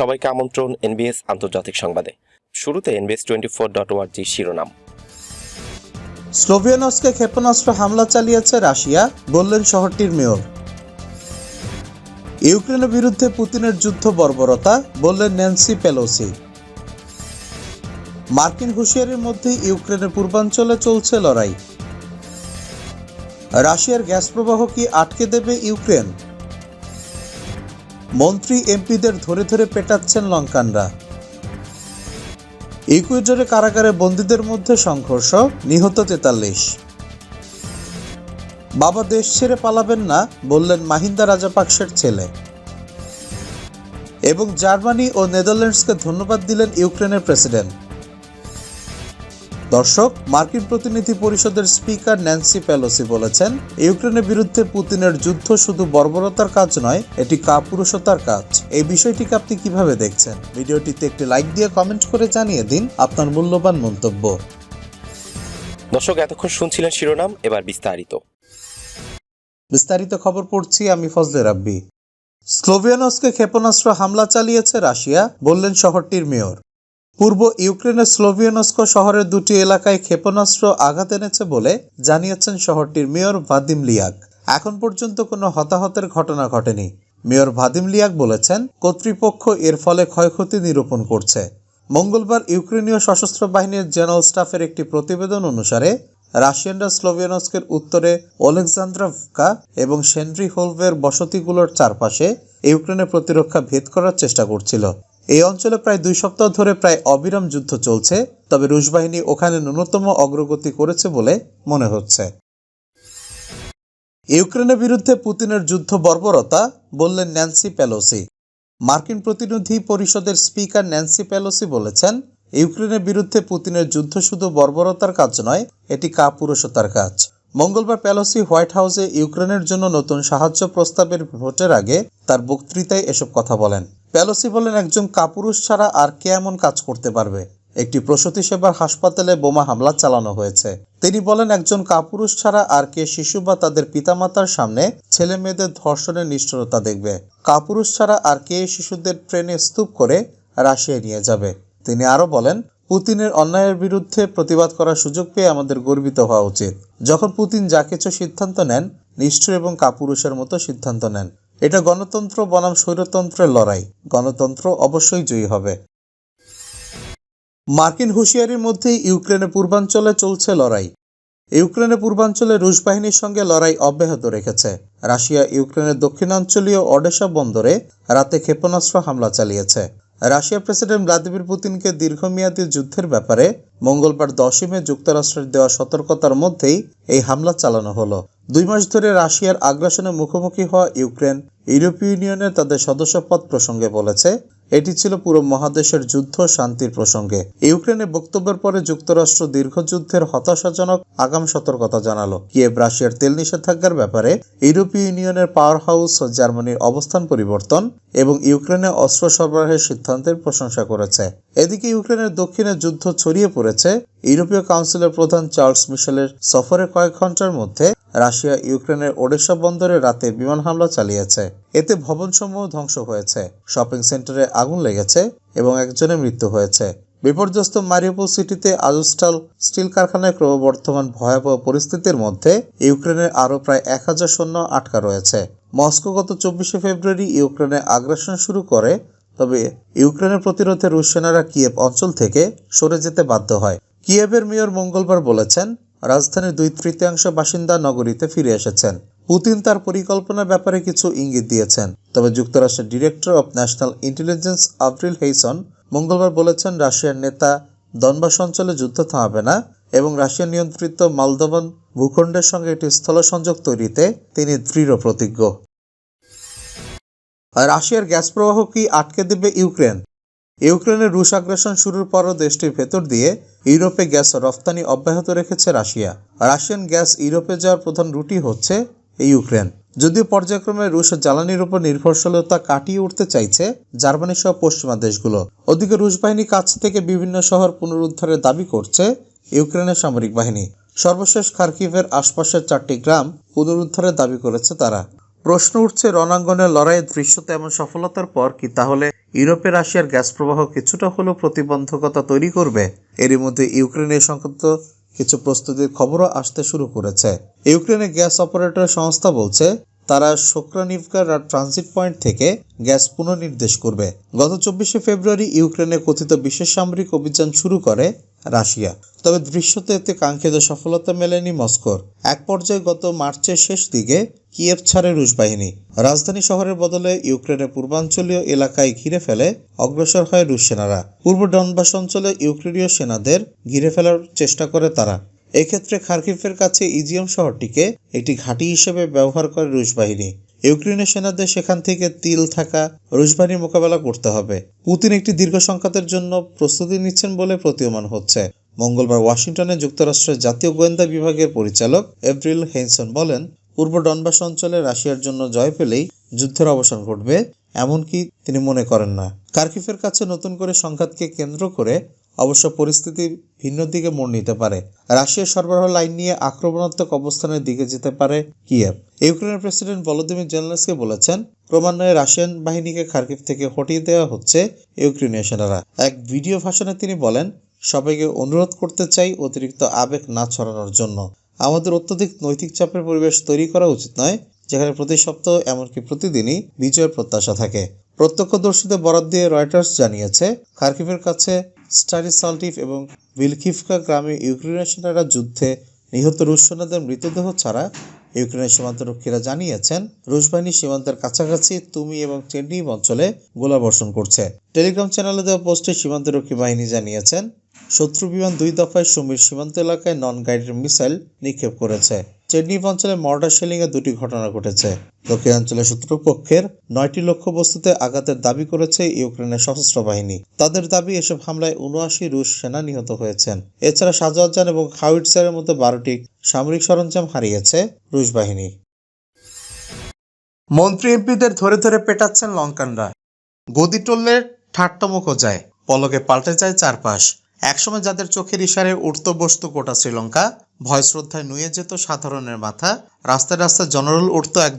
সবাইকে আমন্ত্রণ এনবিএস আন্তর্জাতিক সংবাদে। শুরুতে NBS twenty four dot org শিরোনাম। স্লোভিয়ানসকে ক্ষেপণাস্ত্র হামলা চালিয়েছে রাশিয়া, বললেন শহরটির মেয়র। ইউক্রেনের বিরুদ্ধে পুতিনের যুদ্ধ বর্বরতা, বললেন ন্যান্সি পেলোসি। মার্কিন হুঁশিয়ারির মধ্যে ইউক্রেনের পূর্বাঞ্চলে চলছে লড়াই। রাশিয়ার গ্যাস প্রবাহ কি আটকে দেবে ইউক্রেন? মন্ত্রী এমপিদের ধরে ধরে পেটাচ্ছেন লঙ্কানরা। ইকুয়েডরে কারাগারে বন্দীদের মধ্যে সংঘর্ষ, নিহত তেতাল্লিশ। বাবা দেশ ছেড়ে পালাবেন না, বললেন মাহিন্দা রাজাপাকসের ছেলে। এবং জার্মানি ও নেদারল্যান্ডসকে ধন্যবাদ দিলেন ইউক্রেনের প্রেসিডেন্ট। দর্শক মার্কিন প্রতিনিধি পরিষদের স্পিকার ন্যান্সি পেলোসি বলেছেন ইউক্রেনের বিরুদ্ধে পুতিনের যুদ্ধ শুধু বর্বরতার কাজ নয় এটি কাপুরুষতার কাজ। এই বিষয়টিকে আপনি কীভাবে দেখছেন? ভিডিওটিতে একটি লাইক দিয়ে কমেন্ট করে জানিয়ে দিন আপনার মূল্যবান মন্তব্য। দর্শক এতক্ষণ শুনছিলেন শিরোনাম এবার বিস্তারিত। বিস্তারিত খবর পড়ছি আমি ফজলে রাব্বি। স্লোভিয়ানসকে ক্ষেপণাস্ত্র হামলা চালিয়েছে রাশিয়া বললেন শহরটির মেয়র। পূর্ব ইউক্রেনের স্লোভিয়ানস্ক শহরের দুটি এলাকায় ক্ষেপণাস্ত্র আঘাত এনেছে বলে জানিয়েছেন শহরটির মেয়র ভাদিম লিয়াক। এখন পর্যন্ত কোনো হতাহতের ঘটনা ঘটেনি। মেয়র ভাদিম লিয়াক বলেছেন, কর্তৃপক্ষ এর ফলে ক্ষয়ক্ষতি নিরূপণ করছে। মঙ্গলবার ইউক্রেনীয় সশস্ত্র বাহিনীর জেনারেল স্টাফের একটি প্রতিবেদন অনুসারে রাশিয়ানরা স্লোভিয়ানস্কের উত্তরে ওলেকজান্দ্রাভকা এবং সেন্ড্রি হোলভের বসতিগুলোর চারপাশে ইউক্রেনের প্রতিরক্ষা ভেদ করার চেষ্টা করছিল। এই অঞ্চলে প্রায় দুই সপ্তাহ ধরে প্রায় অবিরাম যুদ্ধ চলছে, তবে রুশ বাহিনী ওখানে ন্যূনতম অগ্রগতি করেছে বলে মনে হচ্ছে। ইউক্রেনের বিরুদ্ধে পুতিনের যুদ্ধ বর্বরতা, বললেন ন্যান্সি পেলোসি। মার্কিন প্রতিনিধি পরিষদের স্পিকার ন্যান্সি পেলোসি বলেছেন, ইউক্রেনের বিরুদ্ধে পুতিনের যুদ্ধ শুধু বর্বরতার কাজ নয়, এটি কাপুরুষতার কাজ। মঙ্গলবার পেলোসি হোয়াইট হাউসে ইউক্রেনের জন্য নতুন সাহায্য প্রস্তাবের ভোটের আগে তার বক্তৃতায় এসব কথা বলেন। পেলোসি বলেন, একজন কাপুরুষ ছাড়া আর কে এমন কাজ করতে পারবে? একটি প্রসূতি সেবার হাসপাতালে বোমা হামলা চালানো হয়েছে। তিনি বলেন, একজন কাপুরুষ ছাড়া আর কে শিশু বা তাদের পিতামাতার সামনে ছেলে মেয়েদের ধর্ষণের নিষ্ঠুরতা দেখবে। কাপুরুষ ছাড়া আর কে শিশুদের ট্রেনে স্তূপ করে রাশিয়ায় নিয়ে যাবে? তিনি আরও বলেন, পুতিনের অন্যায়ের বিরুদ্ধে প্রতিবাদ করার সুযোগ পেয়ে আমাদের গর্বিত হওয়া উচিত। যখন পুতিন যা কিছু সিদ্ধান্ত নেন, নিষ্ঠুর এবং কাপুরুষের মতো সিদ্ধান্ত নেন এটা গণতন্ত্র বনাম স্বৈরতন্ত্রের লড়াই। গণতন্ত্র অবশ্যই জয়ী হবে। মার্কিন হুঁশিয়ারির মধ্যে ইউক্রেনের পূর্বাঞ্চলে চলছে লড়াই। ইউক্রেনের পূর্বাঞ্চলে রুশ বাহিনীর সঙ্গে লড়াই অব্যাহত রেখেছে। রাশিয়া ইউক্রেনের দক্ষিণাঞ্চলীয় অডেসা বন্দরে রাতে ক্ষেপণাস্ত্র হামলা চালিয়েছে। রাশিয়া প্রেসিডেন্ট ভ্লাদিমির পুতিনকে দীর্ঘমেয়াদী যুদ্ধের ব্যাপারে মঙ্গলবার দশই মে যুক্তরাষ্ট্রের দেওয়া সতর্কতার মধ্যেই এই হামলা চালানো হলো। দুই মাস ধরে রাশিয়ার আগ্রাসনের মুখোমুখি হওয়া ইউক্রেন, ইউরোপীয় ইউনিয়নের তাদের সদস্যপদ প্রসঙ্গে বলেছে এটি ছিল পুরো মহাদেশের যুদ্ধ শান্তির প্রসঙ্গে। ইউক্রেনের বক্তব্যের পরে যুক্তরাষ্ট্র দীর্ঘ যুদ্ধের হতাশাজনক আগাম সতর্কতা জানালো। কিয়েভ রাশিয়ার তেল নিষেধাজ্ঞার ব্যাপারে ইউরোপীয় ইউনিয়নের পাওয়ার হাউস ও জার্মানির অবস্থান পরিবর্তন এবং ইউক্রেনে অস্ত্র সরবরাহের সিদ্ধান্তের প্রশংসা করেছে। এদিকে ইউক্রেনের দক্ষিণে যুদ্ধ ছড়িয়ে পড়েছে। ইউরোপীয় কাউন্সিলের প্রধান চার্লস মিশেলের সফরের কয়েক ঘণ্টার মধ্যে রাশিয়া, ইউক্রেনের ওডেসা বন্দরে রাতে বিমান হামলা চালিয়েছে। এতে ভবনসমূহ ধ্বংস হয়েছে। শপিং সেন্টারে আগুন লেগেছে এবং একজনের মৃত্যু হয়েছে। বিপর্যস্ত মারিউপোল সিটিতে আজুস্টাল স্টিল কারখানায় ক্রমবর্ধমান ভয়াবহ পরিস্থিতির মধ্যে ইউক্রেনের আরও প্রায় এক হাজার সৈন্য আটকা রয়েছে। মস্কো গত চব্বিশে ফেব্রুয়ারি ইউক্রেনে আগ্রাসন শুরু করে, তবে ইউক্রেনের প্রতিরোধে রুশ সেনারা কিয়েভ অঞ্চল থেকে সরে যেতে বাধ্য হয়। কিয়েভের মেয়র মঙ্গলবার বলেছেন রাজধানীর দুই তৃতীয়াংশ বাসিন্দা নগরীতে ফিরে এসেছেন। পুতিন তার পরিকল্পনার ব্যাপারে কিছু ইঙ্গিত দিয়েছেন। তবে যুক্তরাষ্ট্রের director of national intelligence Avril হেইসন মঙ্গলবার বলেছেন, রাশিয়ার নেতা দনবাস অঞ্চলে যুদ্ধ থামাবে না এবং রাশিয়া নিয়ন্ত্রিত মালদোভান ভূখণ্ডের সঙ্গে একটি স্থল সংযোগ তৈরিতে তিনি দৃঢ় প্রতিজ্ঞ। রাশিয়ার গ্যাস প্রবাহ কি আটকে দেবে ইউক্রেন? ইউক্রেনের রুশ আগ্রাসন শুরুর পরও দেশটির ভেতর দিয়ে ইউরোপে গ্যাস রফতানি অব্যাহত রেখেছে রাশিয়া। রাশিয়ান গ্যাস ইউরোপে যাওয়ার প্রধান রুটি হচ্ছে এই ইউক্রেন। যদিও পর্যায়ক্রমে রুশ জ্বালানির উপর নির্ভরশীলতা কাটিয়ে উঠতে চাইছে জার্মানি সহ পশ্চিমা দেশগুলো। ওদিকে রুশ বাহিনী কাছ থেকে বিভিন্ন শহর পুনরুদ্ধারের দাবি করছে ইউক্রেনের সামরিক বাহিনী। সর্বশেষ খার্কিভের আশপাশের চারটি গ্রাম পুনরুদ্ধারের দাবি করেছে তারা। প্রশ্ন উঠছে, রণাঙ্গনে লড়াইয়ের দৃশ্যতে এমন সফলতার পর কি? তাহলে ইউরোপে রাশিয়ার গ্যাস প্রবাহ কিছুটা হলেও প্রতিবন্ধকতা তৈরি করবে? এরই মধ্যে ইউক্রেনে এই সংক্রান্ত কিছু প্রস্তুতির খবরও আসতে শুরু করেছে। ইউক্রেনের গ্যাস অপারেটর সংস্থা বলছে, তারা শোক্রানিভকার ট্রানজিট পয়েন্ট থেকে গ্যাস পুনর্নির্দেশ করবে। গত চব্বিশে ফেব্রুয়ারি ইউক্রেনে কথিত বিশেষ সামরিক অভিযান শুরু করে রাশিয়া। তবে দৃশ্যতে এতে কাঙ্ক্ষিত সফলতা মেলেনি মস্কোর। এক পর্যায়ে গত মার্চের শেষ দিকে কিয়েভ ছাড়ে রুশ বাহিনী। রাজধানী শহরের বদলে ইউক্রেনের পূর্বাঞ্চলীয় এলাকায় ঘিরে ফেলে অগ্রসর হয় রুশ সেনারা। পূর্ব ডনবাস অঞ্চলে ইউক্রেনীয় সেনাদের ঘিরে ফেলার চেষ্টা করে তারা। এক্ষেত্রে খার্কিফের কাছে ইজিয়াম শহরটিকে একটি ঘাঁটি হিসেবে ব্যবহার করে রুশ বাহিনী। ইউক্রেনের সেনাদের সেখান থেকে তিল থাকা রুশ বাহিনীর মোকাবেলা করতে হবে। পুতিন একটি দীর্ঘ সংঘাতের জন্য প্রস্তুতি নিচ্ছেন বলে প্রতীয়মান হচ্ছে। মঙ্গলবার ওয়াশিংটনে যুক্তরাষ্ট্রের জাতীয় গোয়েন্দা বিভাগের পরিচালক এপ্রিল হেইনসন বলেন, পূর্ব ডনবাস অঞ্চলে রাশিয়ার জন্য জয় পেলেই যুদ্ধের অবসান ঘটবে, এমনকি তিনি মনে করেন না। কার্কিফের কাছে নতুন করে সংঘাতকে কেন্দ্র করে অবশ্য পরিস্থিতি ভিন্ন দিকে মোড় নিতে পারে। রাশিয়ার সরবরাহ লাইন নিয়ে আক্রমণাত্মক অবস্থানের দিকে যেতে পারে কিয়েভ। ইউক্রেনের প্রেসিডেন্ট ভলোদিমির জেলেনস্কি বলেছেন, ক্রমান্বয়ে রাশিয়ান বাহিনীকে খার্কিভ থেকে হটিয়ে দেওয়া হচ্ছে ইউক্রেনীয় সেনারা। এক ভিডিও ভাষণে তিনি বলেন, সবাইকে অনুরোধ করতে চাই অতিরিক্ত আবেগ না ছড়ানোর জন্য। আমাদের অত্যধিক নৈতিক চাপের পরিবেশ তৈরি করা উচিত নয়, যেখানে প্রতি সপ্তাহ এমনকি প্রতিদিনই বিজয়ের প্রত্যাশা থাকে। প্রত্যক্ষদর্শীদের বরাদ দিয়ে রয়টার্স জানিয়েছে, খার্কিভের কাছে স্টারি সালটিভ এবং বিলকিফকা গ্রামে ইউক্রেনের সেনারা যুদ্ধে নিহত রুশ সেনাদের মৃতদেহ ছাড়া ইউক্রেনের সীমান্তরক্ষীরা জানিয়েছেন রুশ বাহিনী সীমান্তের কাছাকাছি তুমি এবং চেন্ডিভ অঞ্চলে গোলাবর্ষণ করছে। টেলিগ্রাম চ্যানেলে দেওয়া পোস্টে সীমান্তরক্ষী বাহিনী জানিয়েছেন, শত্রু বিমান দুই দফায় সুমির সীমান্ত এলাকায় নন গাইডেড মিসাইল নিক্ষেপ করেছে। চেন্নিভ অঞ্চলে মর্টার শেলিংয়ে দুটি ঘটনা ঘটেছে। দক্ষিণাঞ্চলের শত্রুপক্ষের নয়টি লক্ষ্য বস্তুতে আঘাতের দাবি করেছে ইউক্রেনের সশস্ত্র বাহিনী। তাদের দাবি, এসব হামলায় উনআশি রুশ সেনা নিহত হয়েছেন। এছাড়া সাজওয়াজান এবং হাউইটজারের মধ্যে বারোটি সামরিক সরঞ্জাম হারিয়েছে রুশ বাহিনী। মন্ত্রী এমপিদের ধরে ধরে পেটাচ্ছেন লঙ্কানরা। গদি টললে ঠাট্টামুখো যায়। পলকে পাল্টে যায় চারপাশ। একসময় যাদের চোখের ইশারে উঠত বসত গোটা শ্রীলঙ্কা ভয় শ্রদ্ধায় নুয়ে যেত সাধারণের মাথা, রাস্তায় রাস্তায় জনরল উঠত এক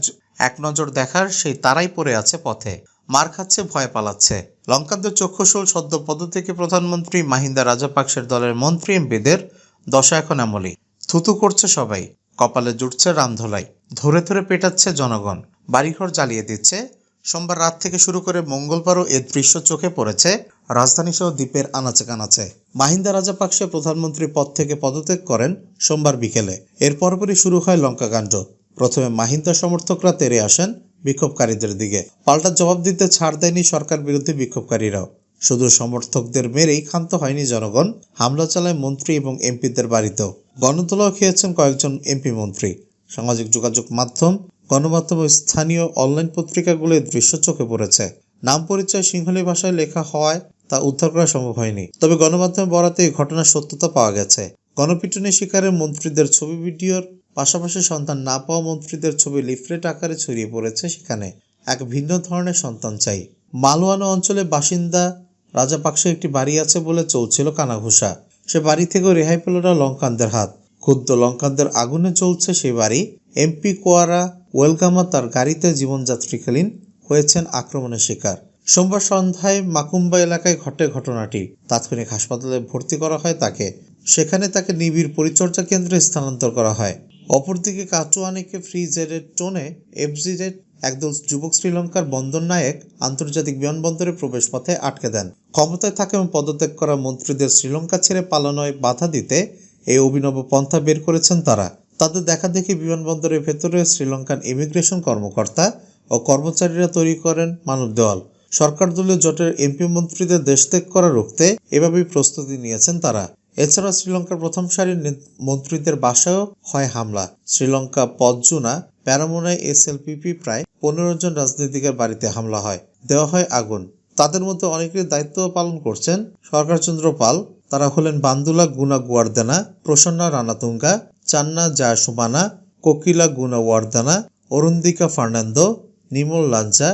এক নজর দেখার সেই তারাই পড়ে আছে পথে। মার খাচ্ছে, ভয় পালাচ্ছে। লঙ্কানদের চক্ষুশূল সদ্য পদ থেকে প্রধানমন্ত্রী মাহিন্দা রাজাপাকসের দলের মন্ত্রী এমপিদের দশা এখন এমনই থুতু করছে সবাই, কপালে জুটছে রামধোলাই, ধরে ধরে পেটাচ্ছে জনগণ, বাড়িঘর জ্বালিয়ে দিচ্ছে। সোমবার রাত থেকে শুরু করে মঙ্গলবারও এর দৃশ্য চোখে পড়েছে। রাজধানী সহ দ্বীপের আনাচে কানাচে। মাহিন্দা রাজাপাকসে প্রধানমন্ত্রী পদ থেকে পদত্যাগ করেন সোমবার বিকেলে। এর পরপরই শুরু হয় লঙ্কাকাণ্ড প্রথমে মাহিন্দা সমর্থকরা তেরে আসেন বিক্ষোভকারীদের দিকে। পাল্টা জবাব দিতে ছাড় দেয়নি সরকার বিরোধী বিক্ষোভকারীরাও। শুধু সমর্থকদের মেরেই ক্ষান্ত হয়নি জনগণ, হামলা চালায় মন্ত্রী এবং এমপিদের বাড়িতেও। গণতলাও খেয়েছেন কয়েকজন এমপি মন্ত্রী। সামাজিক যোগাযোগ মাধ্যম, গণমাধ্যম ও স্থানীয় অনলাইন পত্রিকাগুলোর দৃশ্য চোখে পড়েছে। নাম পরিচয় সিংহলী ভাষায় লেখা হওয়ায় তা উদ্ধার করা সম্ভব হয়নি। তবে গণমাধ্যমে বরাতে এই ঘটনার সত্যতা পাওয়া গেছে। গণপিটুনি শিকারের মন্ত্রীদের ছবি ভিডিওর পাশাপাশি সন্তান না পাওয়া মন্ত্রীদের ছবি লিফলেট আকারে ছড়িয়ে পড়েছে সেখানে। এক ভিন্ন ধরনের সন্তান চাই। মালওয়ানো অঞ্চলে বাসিন্দা রাজা রাজাপাকসে একটি বাড়ি আছে বলে চলছিল কানাঘুষা। সে বাড়ি থেকেও রেহাই পেল না লঙ্কানদের হাত। ক্ষুদ্র লঙ্কানদের আগুনে চলছে সেই বাড়ি। এমপি কোয়ারা ওয়েলগামা তার গাড়িতে জীবনযাত্রীকালীন হয়েছেন আক্রমণের শিকার। সোমবার সন্ধ্যায় মাকুম্বা এলাকায় ঘটে ঘটনাটি। তাৎক্ষণিক হাসপাতালে ভর্তি করা হয় তাকে। সেখানে তাকে নিবিড় পরিচর্যা কেন্দ্রে স্থানান্তর করা হয়। অপরদিকে কাচুয়ানিকে ফ্রি জেডের টোনে এফজি জেড একদল যুবক শ্রীলঙ্কার বন্দর নায়ক আন্তর্জাতিক বিমানবন্দরে প্রবেশ পথে আটকে দেন। ক্ষমতায় থাকা এবং পদত্যাগ করা মন্ত্রীদের শ্রীলঙ্কা ছেড়ে পালানোয় বাধা দিতে এই অভিনব পন্থা বের করেছেন তারা। তাদের দেখা দেখি বিমানবন্দরের ভেতরে শ্রীলঙ্কান ইমিগ্রেশন কর্মকর্তা ও কর্মচারীরা তৈরি করেন মানব দেওয়াল। সরকার দলীয় জোটের এমপি মন্ত্রীদের দেশ ত্যাগ করা রুখতে এভাবেই প্রস্তুতি নিয়েছেন তারা। এছাড়া শ্রীলঙ্কার প্রথম সারির মন্ত্রীদের বাসায়ও হয় হামলা। শ্রীলঙ্কা পদজুনা, প্যারামোনায় এসএলপিপি প্রায় পনেরো জন রাজনীতিকের বাড়িতে হামলা হয়। দেওয়া হয় আগুন। তাদের মধ্যে অনেকের দায়িত্ব পালন করছেন সরকারচন্দ্র পাল। তারা হলেন বান্দুলা গুনা গুয়ার্দানা, প্রসন্না রানাতুঙ্গা, চান্না জায়সুমানা, কোকিলা গুনা ওয়ার্দানা, অরুন্দিকা ফার্নান্দো, নিমল লাঞ্চা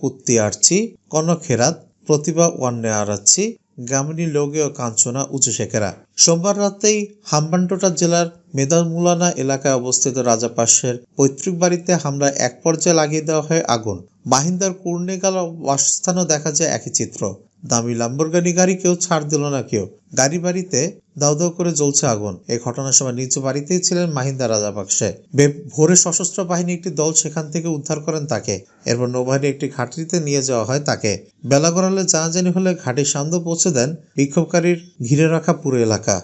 কুত্তি আরছি কনক হেরাত, প্রতিভা ওয়ান্নে আরাচ্ছি গামিনী লোগে ও কাঞ্চনা উঁচু শেখেরা। সোমবার রাতেই হাম্বানটোটা জেলার মেদামুলানা এলাকায় অবস্থিত রাজা পাশের পৈতৃক বাড়িতে হামলা এক পর্যায়ে লাগিয়ে দেওয়া হয় আগুন। মাহিন্দার কুর্নেগাল বাসস্থানও দেখা যায় একই চিত্র। দামি লাম্বরগানি গাড়ি কেউ ছাড় দিল না কেউ। গাড়ি বাড়িতে দাউ দাউ করে জ্বলছে আগুন। এই ঘটনার সময় নিজ বাড়িতেই ছিলেন মাহিন্দা রাজাপাকসে ভোরে সশস্ত্র বাহিনী একটি দল সেখান থেকে উদ্ধার করেন তাকে। এরপর নৌবাহিনী একটি ঘাঁটিতে নিয়ে যাওয়া হয় তাকে। বেলা গড়ালে জানাজানি হলে ঘাটির সামনে পৌঁছে দেন বিক্ষোভকারীর ঘিরে রাখা পুরো এলাকা।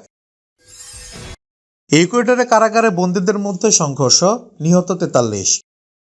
ইকুয়েডরে কারাগারে বন্দীদের মধ্যে সংঘর্ষ, নিহত তেতাল্লিশ।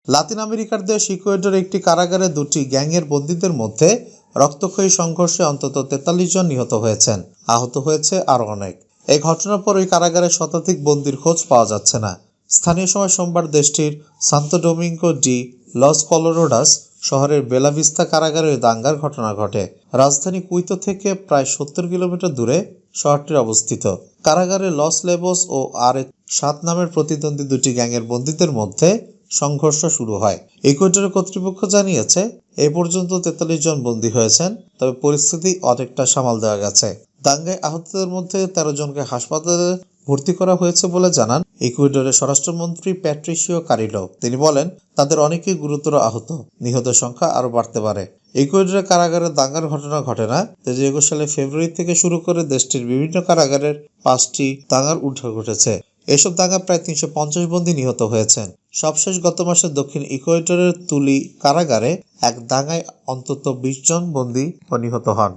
লাতিন আমেরিকার দেশ ইকুয়েডর একটি কারাগারে দুটি গ্যাংয়ের বন্দীদের মধ্যে রক্তক্ষয়ী সংঘর্ষে অন্তত তেতাল্লিশ জন নিহত হয়েছেন। আহত হয়েছে আরও অনেক। এই ঘটনার পর ওই কারাগারে শতাধিক বন্দির খোঁজ পাওয়া যাচ্ছে না। স্থানীয় সময় সোমবার দেশটির Santo Domingo de los Colorados শহরের বেলাভিস্তা কারাগারে দাঙ্গার ঘটনা ঘটে। রাজধানী কুইতো থেকে প্রায় সত্তর কিলোমিটার দূরে শহরটির অবস্থিত। কারাগারে লস লেবোস ও আর সাত নামের প্রতিদ্বন্দ্বী দুটি গ্যাংয়ের বন্দীদের মধ্যে সংঘর্ষ শুরু হয়। ইকুয়েডরের কর্তৃপক্ষ জানিয়েছে, এ পর্যন্ত তেতাল্লিশ জন বন্দী হয়েছেন, তবে পরিস্থিতি অনেকটা সামাল দেওয়া গেছে। দাঙ্গায় আহতদের মধ্যে তেরো জনকে হাসপাতালে ভর্তি করা হয়েছে বলে জানান ইকুয়েডরের স্বরাষ্ট্রমন্ত্রী প্যাট্রিসিও কারিলো। তিনি বলেন, তাদের অনেকেই গুরুতর আহত, নিহতের সংখ্যা আরও বাড়তে পারে। ইকুয়েডরের কারাগারে দাঙ্গার ঘটনা ঘটে না। দু হাজার একুশ সালে ফেব্রুয়ারি থেকে শুরু করে দেশটির বিভিন্ন কারাগারের পাঁচটি দাঙ্গার উঠে ঘটেছে। এসব দাঙ্গা প্রায় তিনশো পঞ্চাশ বন্দী নিহত হয়েছেন। সবশেষ গত মাসে দক্ষিণ ইকুয়েডরের তুলি কারাগারে এক দাঙ্গায় অন্তত বিশ জন বন্দী ও নিহত হন।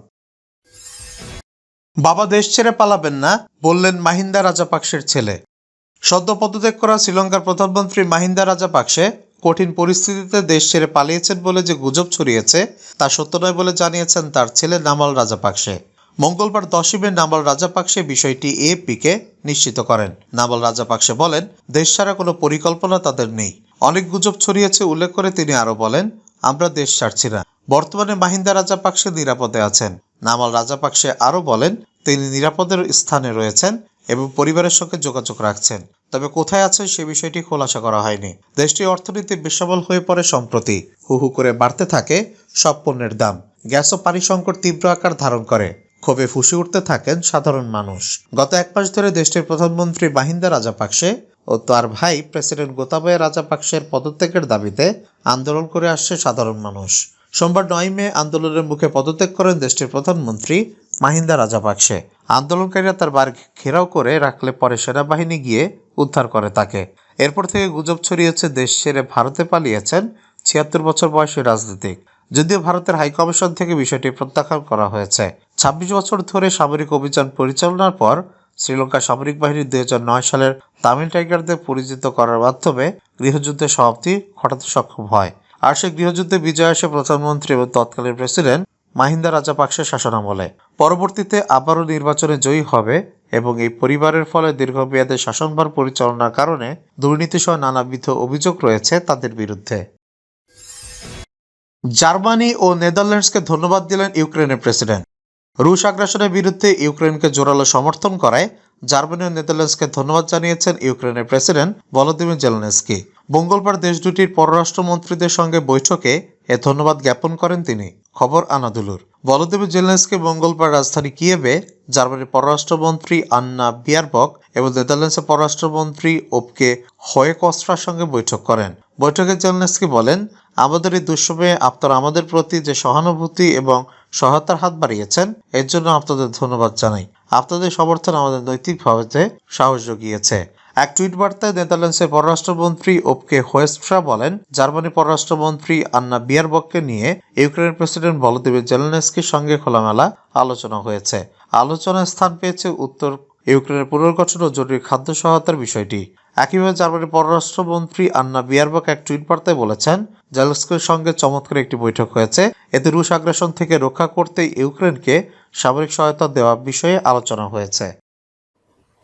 বাবা দেশ ছেড়ে পালাবেন না, বললেন মাহিন্দা রাজাপাকসের ছেলে। সদ্য পদত্যাগ করা শ্রীলঙ্কার প্রধানমন্ত্রী মাহিন্দা রাজাপাকসে কঠিন পরিস্থিতিতে দেশ ছেড়ে পালিয়েছেন বলে যে গুজব ছড়িয়েছে, তা সত্য নয় বলে জানিয়েছেন তার ছেলে নামাল রাজাপাকসে। মঙ্গলবার মে নামাল রাজাপাকসে বিষয়টি এএপিকে নিশ্চিত করেন। নামাল রাজাপাকসে বলেন, দেশ ছাড়া কোনো পরিকল্পনা তাদের নেই। অনেক গুজব ছড়িয়েছে, উল্লেখ করে তিনি আরও বলেন, আমরা দেশ ছাড়ছি না। বর্তমানে মাহিন্দা রাজাপাকসে নিরাপদে আছেন। নামাল রাজাপাকসে আরও বলেন, তিনি নিরাপদের স্থানে রয়েছেন এবং পরিবারের সঙ্গে যোগাযোগ রাখছেন। তবে কোথায় আছেন সে বিষয়টি খোলাসা করা হয়নি। দেশটির অর্থনীতি বিস্ববল হয়ে পড়ে সম্প্রতি। হু হু করে বাড়তে থাকে সব পণ্যের দাম। গ্যাস ও পানি সংকট তীব্র আকার ধারণ করে। ক্ষোভে ফুসে উঠতে থাকেন সাধারণ মানুষ। গত এক মাস ধরে দেশটির প্রধানমন্ত্রী মাহিন্দা রাজাপাকসে ও তার ভাই প্রেসিডেন্ট গোতাবায়া রাজাপাকসের পদত্যাগের দাবিতে আন্দোলন করে আসছে সাধারণ মানুষ। সোমবার নয় মে আন্দোলনের মুখে পদত্যাগ করেন দেশটির প্রধানমন্ত্রী মাহিন্দা রাজাপাকসে আন্দোলনকারীরা তার বাড়ি ঘেরাও করে রাখলে পরে সেনাবাহিনী গিয়ে উদ্ধার করে তাকে। এরপর থেকে গুজব ছড়িয়েছে দেশ ছেড়ে ভারতে পালিয়েছেন ছিয়াত্তর বছর বয়সী রাজনীতিক। যদিও ভারতের হাইকমিশন থেকে বিষয়টি প্রত্যাখ্যান করা হয়েছে। ছাব্বিশ বছর ধরে সামরিক অভিযান পরিচালনার পর শ্রীলঙ্কা সামরিক বাহিনী দুই হাজার নয় সালের তামিল টাইগারদের পরিচিত করার মাধ্যমে গৃহযুদ্ধের সমাপ্তি ঘটাতে সক্ষম হয়। আর সেই গৃহযুদ্ধে বিজয় আসে প্রধানমন্ত্রী এবং তৎকালীন প্রেসিডেন্ট মাহিন্দা রাজাপাকসের শাসনামলে। পরবর্তীতে আবারও নির্বাচনে জয়ী হবে এবং এই পরিবারের ফলে দীর্ঘমেয়াদে শাসনভার পরিচালনার কারণে দুর্নীতিসহ নানাবিধ অভিযোগ রয়েছে তাদের বিরুদ্ধে। জার্মানি ও নেদারল্যান্ডসকে ধন্যবাদ দিলেন ইউক্রেনের প্রেসিডেন্ট। রুশ আগ্রাসনের বিরুদ্ধে ইউক্রেনকে জোরালো সমর্থন করায় জার্মানি ও নেদারল্যান্ডসকে ধন্যবাদ জানিয়েছেন ইউক্রেনের প্রেসিডেন্ট ভলোদিমির জেলেনস্কি। মঙ্গলবার দেশ দুটির পররাষ্ট্রমন্ত্রীদের সঙ্গে বৈঠকে এ ধন্যবাদ জ্ঞাপন করেন তিনি। খবর আনাদুলুর। ভলোদিমির জেলেনস্কি মঙ্গলবার রাজধানী কিয়েভে জার্মানির পররাষ্ট্রমন্ত্রী আন্না বিয়ারবক এবং নেদারল্যান্ডসের পররাষ্ট্রমন্ত্রী ওপকে হয়ে হয়েকস্ট্রার সঙ্গে বৈঠক করেন। বৈঠকে জেলেনস্কি বলেন আমাদের এই দুঃসময়ে আপনারা আমাদের প্রতি যে সহানুভূতি এবং সহায়তার হাত বাড়িয়েছেন, এর জন্য আপনাদের ধন্যবাদ জানাই। আপনাদের সমর্থন আমাদের নৈতিকভাবে সাহস জুগিয়েছে। এক টুইট বার্তায় নেদারল্যান্ডসের পররাষ্ট্রমন্ত্রী ওপকে হোয়েস্ট্রা বলেন জার্মানি পররাষ্ট্রমন্ত্রী আন্না বিয়ারবককে নিয়ে ইউক্রেনের প্রেসিডেন্ট ভলোদিমির জেলেনস্কির সঙ্গে খোলামেলা আলোচনা হয়েছে। আলোচনায় স্থান পেয়েছে উত্তর ইউক্রেনের পুনর্গঠন ও জরুরি খাদ্য সহায়তার বিষয়টি। একইভাবে জার্মানির পররাষ্ট্রমন্ত্রী আন্না বিয়ারবক এক টুইট বার্তায় বলেছেন, জেলেনস্কির সঙ্গে চমৎকার একটি বৈঠক হয়েছে। এতে রুশ আগ্রাসন থেকে রক্ষা করতে ইউক্রেনকে সামরিক সহায়তা দেওয়া বিষয়ে আলোচনা হয়েছে।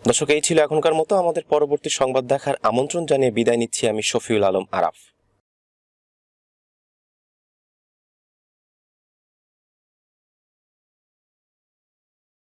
দর্শক, এই ছিল এখনকার মতো। আমাদের পরবর্তী সংবাদ দেখার আমন্ত্রণ জানিয়ে বিদায় নিচ্ছি আমি শফিউল আলম আরাফ।